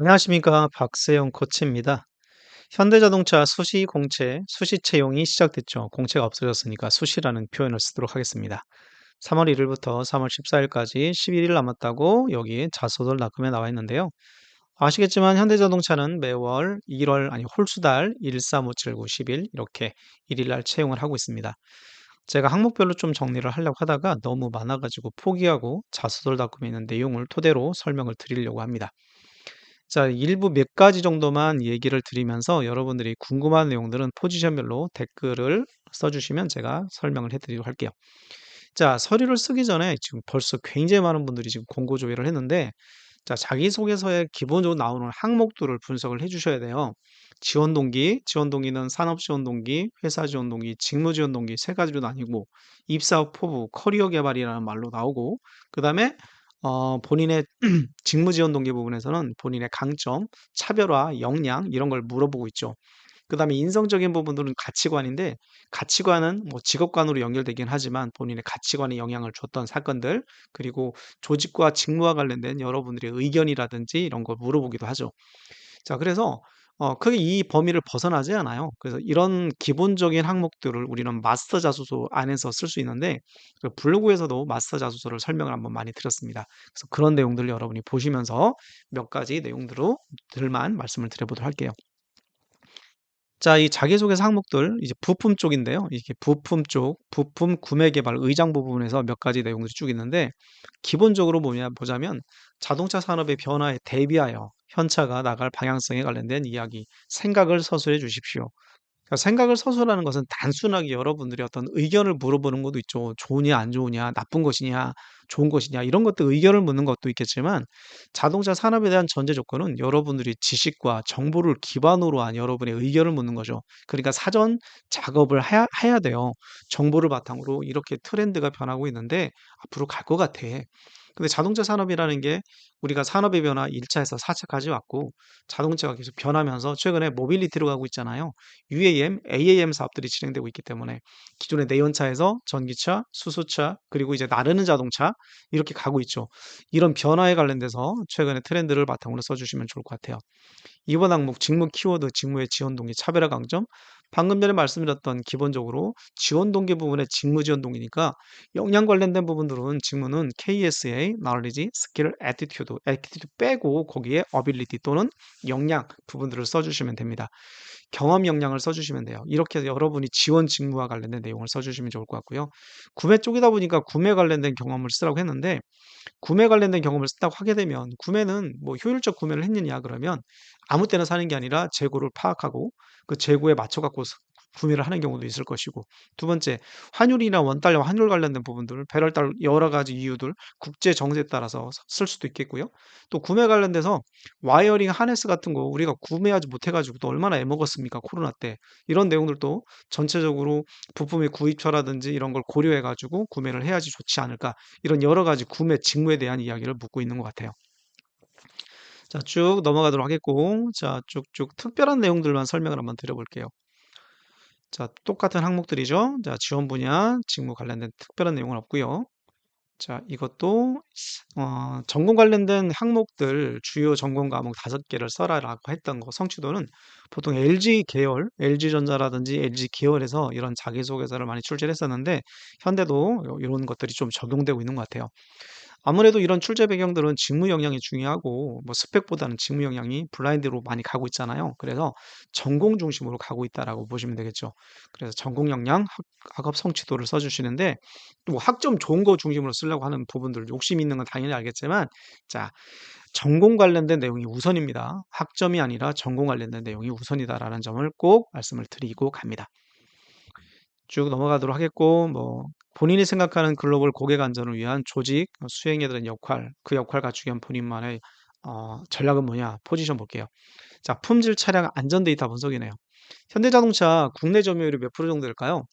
안녕하십니까. 박세영 코치입니다. 현대자동차 수시 공채, 수시 채용이 시작됐죠. 공채가 없어졌으니까 수시라는 표현을 쓰도록 하겠습니다. 3월 1일부터 3월 14일까지 11일 남았다고 여기 자소서 낙금에 나와 있는데요. 아시겠지만 현대자동차는 매월 1월, 아니 홀수달 1, 3, 5, 7, 9, 10일 이렇게 1일날 채용을 하고 있습니다. 제가 항목별로 좀 정리를 하려고 하다가 너무 많아가지고 포기하고 자소서 낙금에 있는 내용을 토대로 설명을 드리려고 합니다. 자, 일부 몇 가지 정도만 얘기를 드리면서 여러분들이 궁금한 내용들은 포지션별로 댓글을 써주시면 제가 설명을 해드리도록 할게요. 자, 서류를 쓰기 전에 지금 벌써 굉장히 많은 분들이 지금 공고 조회를 했는데, 자, 자기소개서에 기본적으로 나오는 항목들을 분석을 해주셔야 돼요. 지원 동기, 지원 동기는 산업 지원 동기, 회사 지원 동기, 직무 지원 동기 세 가지로 나뉘고, 입사 포부, 커리어 개발이라는 말로 나오고, 그 다음에 어 본인의 직무 지원 동기 부분에서는 본인의 강점, 차별화, 역량 이런 걸 물어보고 있죠. 그 다음에 인성적인 부분들은 가치관인데 가치관은 뭐 직업관으로 연결되긴 하지만 본인의 가치관에 영향을 줬던 사건들 그리고 조직과 직무와 관련된 여러분들의 의견이라든지 이런 걸 물어보기도 하죠. 자, 그래서 어 크게 이 범위를 벗어나지 않아요. 그래서 이런 기본적인 항목들을 우리는 마스터 자소서 안에서 쓸 수 있는데 그 블로그에서도 마스터 자소서를 설명을 한번 많이 드렸습니다. 그래서 그런 내용들을 여러분이 보시면서 몇 가지 내용들로 들만 말씀을 드려보도록 할게요. 자, 이 자기소개서 항목들 이제 부품 쪽인데요. 이게 부품 쪽, 부품 구매 개발 의장 부분에서 몇 가지 내용들이 쭉 있는데 기본적으로 뭐냐 보자면 자동차 산업의 변화에 대비하여 현차가 나갈 방향성에 관련된 이야기, 생각을 서술해 주십시오. 그러니까 생각을 서술하는 것은 단순하게 여러분들이 어떤 의견을 물어보는 것도 있죠. 좋으냐, 안 좋으냐, 나쁜 것이냐, 좋은 것이냐, 이런 것들 의견을 묻는 것도 있겠지만, 자동차 산업에 대한 전제 조건은 여러분들이 지식과 정보를 기반으로 한 여러분의 의견을 묻는 거죠. 그러니까 사전 작업을 해야, 해야 돼요. 정보를 바탕으로 이렇게 트렌드가 변하고 있는데, 앞으로 갈 것 같아. 근데 자동차 산업이라는 게 우리가 산업의 변화 1차에서 4차까지 왔고 자동차가 계속 변하면서 최근에 모빌리티로 가고 있잖아요. UAM, AAM 사업들이 진행되고 있기 때문에 기존의 내연차에서 전기차, 수소차, 그리고 이제 나르는 자동차 이렇게 가고 있죠. 이런 변화에 관련돼서 최근에 트렌드를 바탕으로 써주시면 좋을 것 같아요. 이번 항목 직무 키워드, 직무의 지원 동기, 차별화 강점. 방금 전에 말씀드렸던 기본적으로 지원 동기 부분의 직무 지원 동기니까 역량 관련된 부분들은 직무는 KSA, knowledge, skill, attitude, attitude 빼고 거기에 ability 또는 역량 부분들을 써주시면 됩니다. 경험 역량을 써주시면 돼요. 이렇게 해서 여러분이 지원 직무와 관련된 내용을 써주시면 좋을 것 같고요. 구매 쪽이다 보니까 구매 관련된 경험을 쓰라고 했는데 구매 관련된 경험을 쓴다고 하게 되면 구매는 뭐 효율적 구매를 했느냐 그러면 아무 때나 사는 게 아니라 재고를 파악하고 그 재고에 맞춰 갖고 구매를 하는 경우도 있을 것이고 두 번째 환율이나 원달러 환율 관련된 부분들 배럴달 여러 가지 이유들 국제 정세에 따라서 쓸 수도 있겠고요. 또 구매 관련돼서 와이어링 하네스 같은 거 우리가 구매하지 못해 가지고 또 얼마나 애먹었습니까 코로나 때 이런 내용들도 전체적으로 부품의 구입처라든지 이런 걸 고려해 가지고 구매를 해야지 좋지 않을까 이런 여러 가지 구매 직무에 대한 이야기를 묻고 있는 것 같아요. 자, 쭉 넘어가도록 하겠고, 자, 쭉쭉 특별한 내용들만 설명을 한번 드려볼게요. 자, 똑같은 항목들이죠. 자, 지원 분야, 직무 관련된 특별한 내용은 없고요. 자, 이것도 어, 전공 관련된 항목들 주요 전공 과목 다섯 개를 써라라고 했던 거 성취도는 보통 LG 계열, LG전자라든지 LG 계열에서 이런 자기소개서를 많이 출제를 했었는데 현대도 이런 것들이 좀 적용되고 있는 것 같아요. 아무래도 이런 출제 배경들은 직무 역량이 중요하고 뭐 스펙보다는 직무 역량이 블라인드로 많이 가고 있잖아요. 그래서 전공 중심으로 가고 있다라고 보시면 되겠죠. 그래서 전공 역량, 학, 학업 성취도를 써주시는데 또 학점 좋은 거 중심으로 쓰려고 하는 부분들 욕심 있는 건 당연히 알겠지만 자 전공 관련된 내용이 우선입니다. 학점이 아니라 전공 관련된 내용이 우선이다라는 점을 꼭 말씀을 드리고 갑니다. 쭉 넘어가도록 하겠고 뭐 본인이 생각하는 글로벌 고객 안전을 위한 조직 수행에 대한 역할, 그 역할 갖추기 위한 본인만의 어, 전략은 뭐냐? 포지션 볼게요. 자, 품질 차량 안전 데이터 분석이네요. 현대자동차 국내 점유율이 몇 프로 정도 될까요?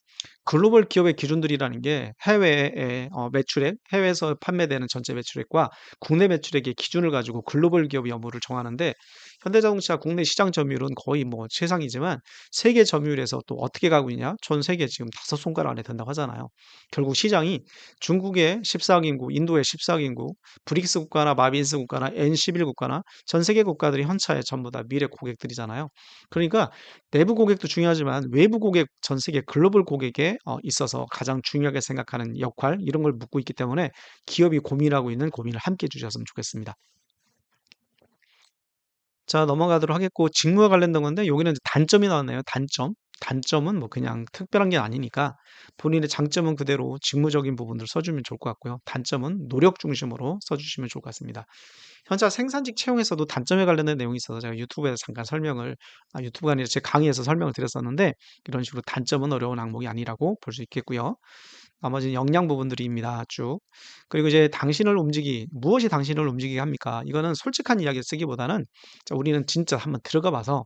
글로벌 기업의 기준들이라는 게 해외의 어, 매출액, 해외에서 판매되는 전체 매출액과 국내 매출액의 기준을 가지고 글로벌 기업 여부를 정하는데 현대자동차 국내 시장 점유율은 거의 뭐 최상이지만 세계 점유율에서 또 어떻게 가고 있냐? 전 세계 지금 다섯 손가락 안에 든다고 하잖아요. 결국 시장이 중국의 14억 인구, 인도의 14억 인구, 브릭스 국가나 마빈스 국가나 N11 국가나 전 세계 국가들이 현차의 전부 다 미래 고객들이잖아요. 그러니까 내부 고객도 중요하지만 외부 고객, 전 세계 글로벌 고객에 어, 있어서 가장 중요하게 생각하는 역할 이런 걸 묻고 있기 때문에 기업이 고민하고 있는 고민을 함께 해주셨으면 좋겠습니다. 자 넘어가도록 하겠고 직무와 관련된 건데 여기는 단점이 나왔네요. 단점. 단점은 뭐 그냥 특별한 게 아니니까 본인의 장점은 그대로 직무적인 부분들 써주면 좋을 것 같고요. 단점은 노력 중심으로 써주시면 좋을 것 같습니다. 현재 생산직 채용에서도 단점에 관련된 내용이 있어서 제가 유튜브에서 잠깐 설명을 아, 유튜브가 아니라 제 강의에서 설명을 드렸었는데 이런 식으로 단점은 어려운 항목이 아니라고 볼 수 있겠고요. 나머지는 역량 부분들입니다. 쭉. 그리고 이제 당신을 움직이, 무엇이 당신을 움직이게 합니까? 이거는 솔직한 이야기를 쓰기보다는 자, 우리는 진짜 한번 들어가 봐서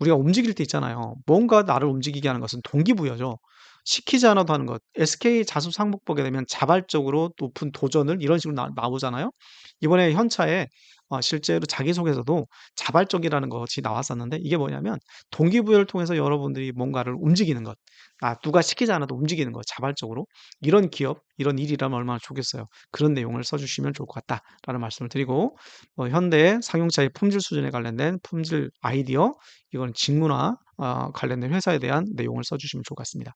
우리가 움직일 때 있잖아요. 뭔가 나를 움직이게 하는 것은 동기부여죠. 시키지 않아도 하는 것. SK 자수 상복 보게 되면 자발적으로 높은 도전을 이런 식으로 나, 나오잖아요. 이번에 현차에 어, 실제로 자기소개서도 자발적이라는 것이 나왔었는데 이게 뭐냐면 동기부여를 통해서 여러분들이 뭔가를 움직이는 것. 아, 누가 시키지 않아도 움직이는 것. 자발적으로. 이런 기업, 이런 일이라면 얼마나 좋겠어요. 그런 내용을 써주시면 좋을 것 같다라는 말씀을 드리고 뭐 현대 상용차의 품질 수준에 관련된 품질 아이디어 이건 직무나 어, 관련된 회사에 대한 내용을 써주시면 좋을 것 같습니다.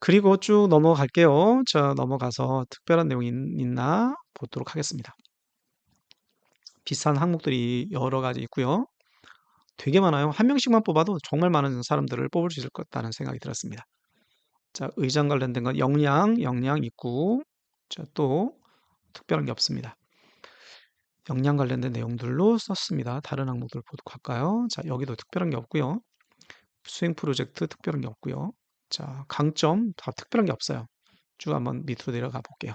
그리고 쭉 넘어갈게요. 자, 넘어가서 특별한 내용이 있- 있나 보도록 하겠습니다. 비슷한 항목들이 여러 가지 있고요. 되게 많아요. 한 명씩만 뽑아도 정말 많은 사람들을 뽑을 수 있을 것 같다는 생각이 들었습니다. 자, 의장 관련된 건 역량, 역량 있고, 자, 또 특별한 게 없습니다. 역량 관련된 내용들로 썼습니다. 다른 항목들 보도록 할까요? 자, 여기도 특별한 게 없고요. 수행 프로젝트 특별한 게 없고요. 자, 강점 다 특별한 게 없어요. 쭉 한번 밑으로 내려가 볼게요.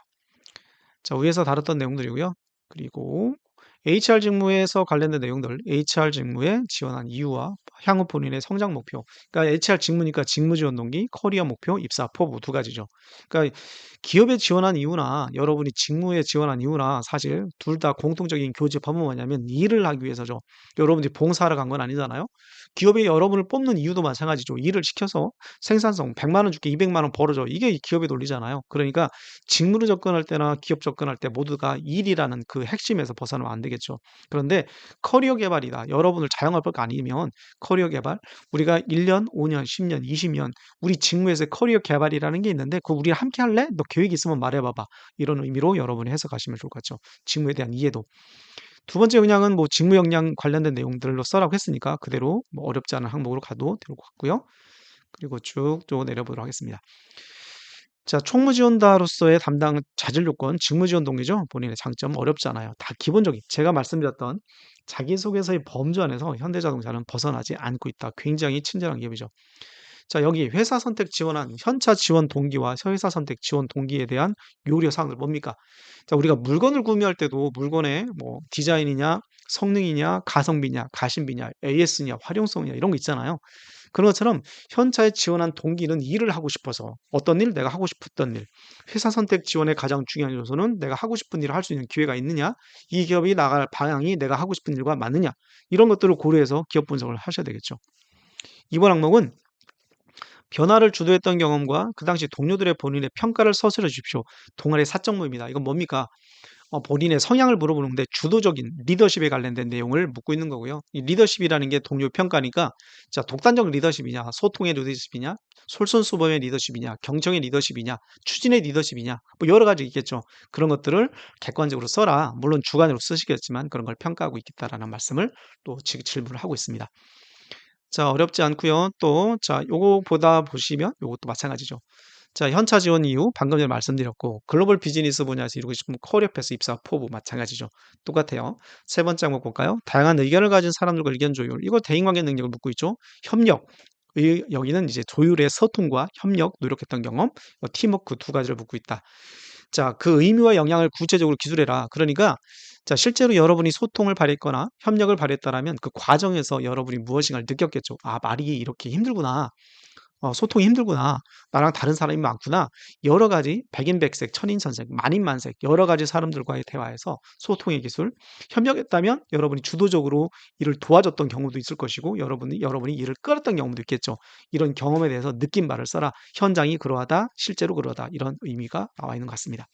자, 위에서 다뤘던 내용들이고요. 그리고 HR 직무에서 관련된 내용들, HR 직무에 지원한 이유와 향후 본인의 성장 목표. 그러니까 HR 직무니까 직무 지원 동기, 커리어 목표, 입사 포부 두 가지죠. 그러니까 기업에 지원한 이유나 여러분이 직무에 지원한 이유나 사실 둘 다 공통적인 교집합은 뭐냐면 일을 하기 위해서죠. 여러분들이 봉사하러 간 건 아니잖아요. 기업이 여러분을 뽑는 이유도 마찬가지죠. 일을 시켜서 생산성 100만 원 줄게 200만 원 벌어줘. 이게 기업의 논리잖아요. 그러니까 직무로 접근할 때나 기업 접근할 때 모두가 일이라는 그 핵심에서 벗어나면 안 되겠죠. 그런데 커리어 개발이다. 여러분을 자영업할 거 아니면 커리어 개발 우리가 1년, 5년, 10년, 20년 우리 직무에서 커리어 개발이라는 게 있는데 그거 우리 함께 할래? 너 계획 있으면 말해봐봐. 이런 의미로 여러분이 해석하시면 좋을 것 같죠. 직무에 대한 이해도. 두 번째 역량은 뭐 직무 역량 관련된 내용들로 써라고 했으니까 그대로 뭐 어렵지 않은 항목으로 가도 될 것 같고요. 그리고 쭉또 내려보도록 하겠습니다. 자, 총무지원자로서의 담당 자질 요건, 직무지원 동기죠. 본인의 장점 어렵잖아요. 다 기본적인 제가 말씀드렸던 자기소개서의 범주 안에서 현대자동차는 벗어나지 않고 있다. 굉장히 친절한 기업이죠. 자, 여기 회사 선택 지원한 현차 지원 동기와 회사 선택 지원 동기에 대한 요려 사항들 뭡니까? 자, 우리가 물건을 구매할 때도 물건의 뭐 디자인이냐, 성능이냐, 가성비냐, 가심비냐, AS냐, 활용성이냐 이런 거 있잖아요. 그런 것처럼 현차에 지원한 동기는 일을 하고 싶어서 어떤 일? 내가 하고 싶었던 일. 회사 선택 지원의 가장 중요한 요소는 내가 하고 싶은 일을 할 수 있는 기회가 있느냐? 이 기업이 나갈 방향이 내가 하고 싶은 일과 맞느냐? 이런 것들을 고려해서 기업 분석을 하셔야 되겠죠. 이번 항목은 변화를 주도했던 경험과 그 당시 동료들의 본인의 평가를 서술해 주십시오. 동아리 사적 모임이다. 이건 뭡니까? 어, 본인의 성향을 물어보는데 주도적인 리더십에 관련된 내용을 묻고 있는 거고요. 이 리더십이라는 게 동료 평가니까 자 독단적 리더십이냐, 소통의 리더십이냐, 솔선수범의 리더십이냐, 경청의 리더십이냐, 추진의 리더십이냐, 뭐 여러 가지 있겠죠. 그런 것들을 객관적으로 써라. 물론 주관으로 쓰시겠지만 그런 걸 평가하고 있겠다라는 말씀을 또 질문을 하고 있습니다. 자, 어렵지 않고요. 또, 자, 요거 보다 보시면 요것도 마찬가지죠. 자, 현차 지원 이후 방금 전에 말씀드렸고 글로벌 비즈니스 분야에서 이루고 싶은 커리어 패스 입사 포부 마찬가지죠. 똑같아요. 세 번째 한번 볼까요? 다양한 의견을 가진 사람들과 의견 조율. 이거 대인관계 능력을 묻고 있죠. 협력. 의, 여기는 이제 조율의 소통과 협력, 노력했던 경험, 팀워크 두 가지를 묻고 있다. 자, 그 의미와 영향을 구체적으로 기술해라. 그러니까 자 실제로 여러분이 소통을 발휘했거나 협력을 발휘했다라면 그 과정에서 여러분이 무엇인가를 느꼈겠죠. '아 말이 이렇게 힘들구나. 어 소통이 힘들구나. 나랑 다른 사람이 많구나.' 여러 가지 백인백색, 천인천색, 만인만색 여러 가지 사람들과의 대화에서 소통의 기술, 협력했다면 여러분이 주도적으로 일을 도와줬던 경우도 있을 것이고 여러분이 여러분이 일을 끌었던 경우도 있겠죠. 이런 경험에 대해서 느낀 바를 써라. 현장이 그러하다. 실제로 그러하다. 이런 의미가 나와 있는 것 같습니다.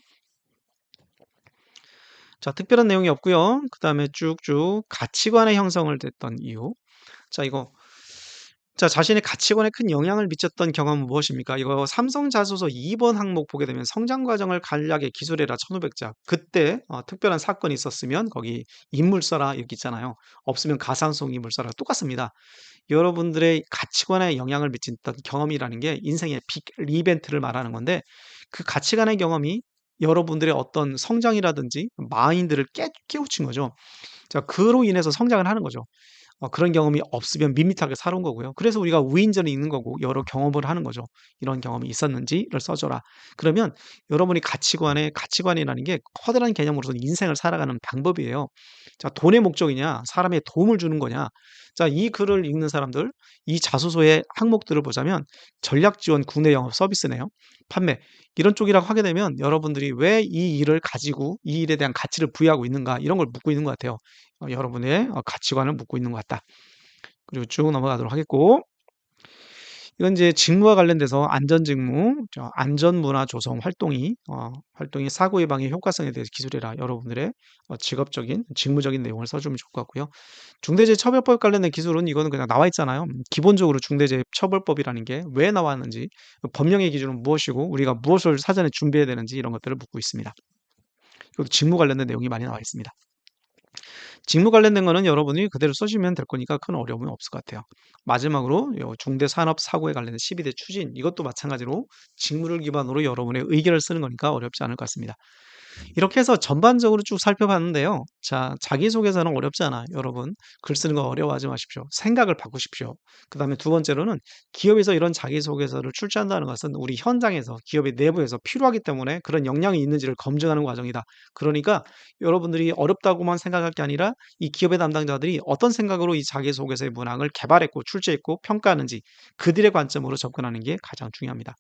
자 특별한 내용이 없고요. 그 다음에 쭉쭉 가치관의 형성을 됐던 이유. 자 이거 자 자신의 가치관에 큰 영향을 미쳤던 경험은 무엇입니까? 이거 삼성 자소서 2번 항목 보게 되면 성장 과정을 간략히 기술해라 1500자. 그때 어 특별한 사건이 있었으면 거기 인물 써라 이렇게 있잖아요. 없으면 가상속 인물 써라 똑같습니다. 여러분들의 가치관에 영향을 미쳤던 경험이라는 게 인생의 빅 이벤트를 말하는 건데 그 가치관의 경험이 여러분들의 어떤 성장이라든지 마인드를 깨 깨우친 거죠. 자 그로 인해서 성장을 하는 거죠. 어 그런 경험이 없으면 밋밋하게 살아온 거고요. 그래서 우리가 우인전이 있는 거고 여러 경험을 하는 거죠. 이런 경험이 있었는지를 써 줘라. 그러면 여러분이 가치관에 가치관이라는 게 커다란 개념으로서는 인생을 살아가는 방법이에요. 자 돈의 목적이냐 사람에 도움을 주는 거냐. 자 이 글을 읽는 사람들 이 자소서의 항목들을 보자면 전략 지원 국내 영업 서비스네요. 판매 이런 쪽이라고 하게 되면 여러분들이 '왜 이 일을 가지고 이 일에 대한 가치를 부여하고 있는가.' 이런 걸 묻고 있는 것 같아요. 어 여러분의 어 가치관을 묻고 있는 것 같다. 그리고 쭉 넘어가도록 하겠고 이건 이제 직무와 관련돼서 안전직무, 저 안전문화 조성 활동이 어 활동이 사고 예방의 효과성에 대해서 기술해라. 여러분들의 어 직업적인 직무적인 내용을 써 주면 좋을 것 같고요. 중대재해처벌법 관련된 기술은 이거는 그냥 나와 있잖아요. 음 기본적으로 중대재해처벌법이라는 게 왜 나왔는지, 그 법령의 기준은 무엇이고 우리가 무엇을 사전에 준비해야 되는지 이런 것들을 묻고 있습니다. 그리고 직무 관련된 내용이 많이 나와 있습니다. 직무 관련된 거는 여러분이 그대로 쓰시면 될 거니까 큰 어려움은 없을 것 같아요. 마지막으로 요 중대 산업 사고에 관련된 12대 추진 이것도 마찬가지로 직무를 기반으로 여러분의 의견을 쓰는 거니까 어렵지 않을 것 같습니다. 이렇게 해서 전반적으로 쭉 살펴봤는데요. 자 자기소개서는 어렵지 않아요. 여러분 글 쓰는 거 어려워하지 마십시오. 생각을 바꾸십시오. 그 다음에 두 번째로는 기업에서 이런 자기소개서를 출제한다는 것은 우리 현장에서 기업의 내부에서 필요하기 때문에 그런 역량이 있는지를 검증하는 과정이다. 그러니까 여러분들이 어렵다고만 생각할 게 아니라 이 기업의 담당자들이 어떤 생각으로 이 자기소개서의 문항을 개발했고 출제했고 평가하는지 그들의 관점으로 접근하는 게 가장 중요합니다.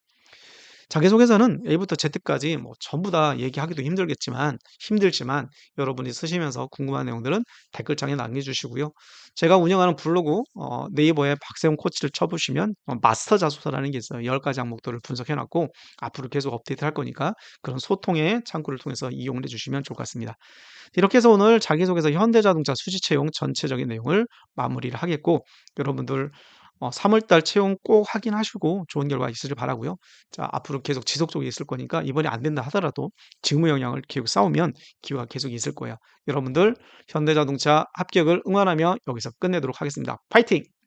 자기소개서는 A부터 Z까지 뭐 전부 다 얘기하기도 힘들겠지만 힘들지만 여러분이 쓰시면서 궁금한 내용들은 댓글창에 남겨주시고요. 제가 운영하는 블로그 어 네이버에 박세웅 코치를 쳐보시면 어 마스터 자소서라는 게 있어요. 10가지 항목들을 분석해 놨고 앞으로 계속 업데이트할 거니까 그런 소통의 창구를 통해서 이용을 해 주시면 좋을 것 같습니다. 이렇게 해서 오늘 자기소개서 현대자동차 수시 채용 전체적인 내용을 마무리를 하겠고 여러분들 어 3월 달 채용 꼭 확인하시고 좋은 결과 있으길 바라고요. 자 앞으로 계속 지속적으로 있을 거니까 이번에 안 된다 하더라도 직무 영역을 계속 쌓으면 기회가 계속 있을 거예요. 여러분들 현대자동차 합격을 응원하며 여기서 끝내도록 하겠습니다. 파이팅!